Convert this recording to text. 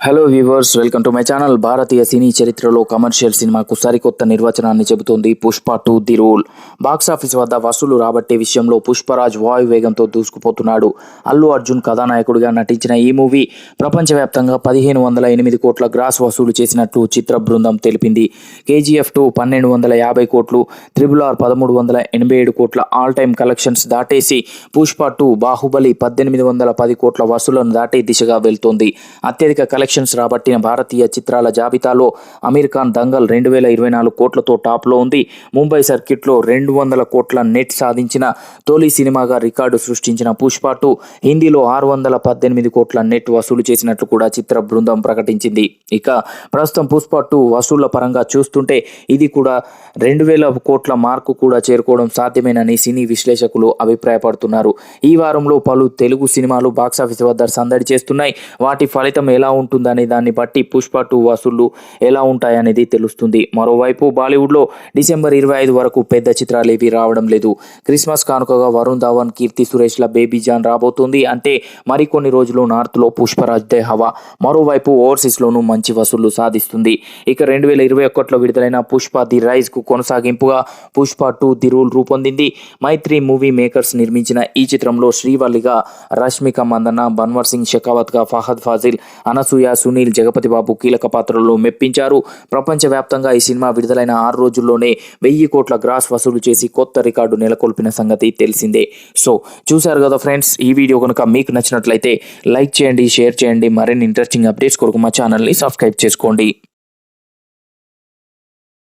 Hello viewers welcome to my channel భారతీయ సినీ చరిత్రలో commercial సినిమాకు సరికొత్త నిర్వచనాన్ని చెబుతోంది Pushpa two the rule box office వద్ద వసూలు రాబట్టే విషయంలో పుష్పరాజ్ వాయు వేగంతో దూసుకుపోతున్నాడు అల్లు అర్జున్ కథానాయకుడిగా నటించిన ఈ మూవీ ప్రపంచవ్యాప్తంగా పదిహేను వందల ఎనిమిది కోట్ల గ్రాస్ వసూలు చేసినట్లు చిత్ర బృందం తెలిపింది కేజీఎఫ్ టూ పన్నెండు వందల యాభై కోట్లు త్రిబుల్ ఆర్ పదమూడు వందల ఎనభై ఏడు కోట్ల ఆల్ టైమ్ కలెక్షన్స్ దాటేసి పుష్ప టూ బాహుబలి పద్దెనిమిది వందల పది కోట్ల వసూలను దాటే దిశగా వెళ్తోంది అత్యధిక కలెక్షన్ కలెక్షన్స్ రాబట్టిన భారతీయ చిత్రాల జాబితాలో అమీర్ ఖాన్ దంగల్ రెండు వేల ఇరవై నాలుగు కోట్లతో టాప్లో ఉంది. ముంబై సర్కిట్లో రెండు వందల కోట్ల నెట్ సాధించిన తొలి సినిమాగా రికార్డు సృష్టించిన పుష్ప టూ హిందీలో ఆరు వందల పద్దెనిమిది కోట్ల నెట్ వసూలు చేసినట్లు కూడా చిత్ర బృందం ప్రకటించింది. ఇక ప్రస్తుతం పుష్ప టూ వసూళ్ళ పరంగా చూస్తుంటే ఇది కూడా రెండు వేల కోట్ల మార్కు కూడా చేరుకోవడం సాధ్యమేనని సినీ విశ్లేషకులు అభిప్రాయపడుతున్నారు. ఈ వారంలో పలు తెలుగు సినిమాలు బాక్సాఫీస్ వద్ద సందడి చేస్తున్నాయి. వాటి ఫలితం ఎలా ఉంటుంది? ఉంటుందనే దాన్ని బట్టి పుష్ప టూ వసూళ్ళు ఎలా ఉంటాయనేది తెలుస్తుంది. మరోవైపు బాలీవుడ్లో డిసెంబర్ ఇరవై ఐదు వరకు పెద్ద చిత్రాలు ఏవి రావడం లేదు. క్రిస్మస్ కానుకగా వరుణ్ ధావన్ కీర్తి సురేష్ల బేబీ జాన్ రాబోతుంది. అంటే మరికొన్ని రోజులు నార్త్లో పుష్పరాజ్ దే హవా. మరోవైపు ఓవర్సీస్లోనూ మంచి వసూళ్ళు సాధిస్తుంది. ఇక రెండు వేల ఇరవై ఒకటిలో విడుదలైన పుష్ప ది రైజ్కు కొనసాగింపుగా పుష్ప టూ ది రూల్ రూపొందింది. మైత్రి మూవీ మేకర్స్ నిర్మించిన ఈ చిత్రంలో శ్రీవల్లిగా రష్మిక మందన్న బన్వర్ సింగ్ షెకావత్గా ఫహద్ ఫాజిల్ అనసూయ సునీల్ జగపతి బాబు కీలక పాత్రల్లో మెప్పించారు. ప్రపంచవ్యాప్తంగా ఈ సినిమా విడుదలైన ఆరు రోజుల్లోనే వెయ్యి కోట్ల గ్రాస్ వసూలు చేసి కొత్త రికార్డు నెలకొల్పిన సంగతి తెలిసిందే. సో చూశారు కదా ఫ్రెండ్స్ ఈ వీడియో కనుక మీకు నచ్చినట్లయితే లైక్ చేయండి షేర్ చేయండి మరిన్ని ఇంట్రెస్టింగ్ అప్డేట్స్ కొరకు మా ఛానల్ని సబ్స్క్రైబ్ చేసుకోండి.